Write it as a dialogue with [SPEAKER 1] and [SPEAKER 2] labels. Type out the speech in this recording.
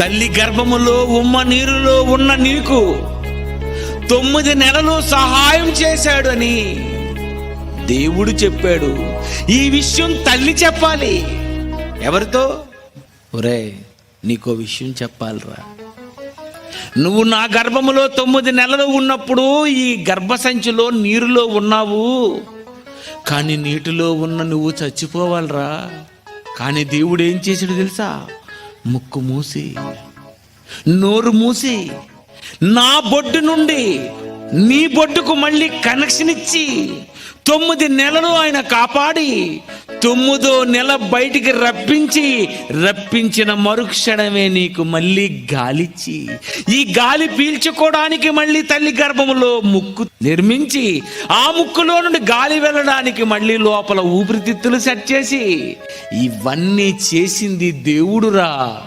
[SPEAKER 1] తల్లి గర్భములో ఉమ్మ నీరులో ఉన్న నీకు తొమ్మిది నెలలు సహాయం చేశాడు అని దేవుడు చెప్పాడు. ఈ విషయం తల్లి చెప్పాలి. ఎవరితో? ఒరే నీకో విషయం చెప్పాలిరా. నువ్వు నా గర్భములో తొమ్మిది నెలలు ఉన్నప్పుడు ఈ గర్భసంచిలో నీరులో ఉన్నావు. కానీ నీటిలో ఉన్న నువ్వు చచ్చిపోవాలిరా. కానీ దేవుడు ఏం చేశాడు తెలుసా? ముక్కు మూసి నోరు మూసి నా బొడ్డు నుండి నీ బొడ్డుకు మళ్ళీ కనెక్షన్ ఇచ్చి తొమ్మిది నెలలు ఆయన కాపాడి తొమ్మిదో నెల బయటికి రప్పించి రప్పించిన మరుక్షణమే నీకు మళ్ళీ గాలిచ్చి. ఈ గాలి పీల్చుకోవడానికి మళ్ళీ తల్లి గర్భములో ముక్కు నిర్మించి ఆ ముక్కులో నుండి గాలి వెళ్ళడానికి మళ్ళీ లోపల ఊపిరితిత్తులు సెట్ చేసి ఇవన్నీ చేసింది దేవుడురా.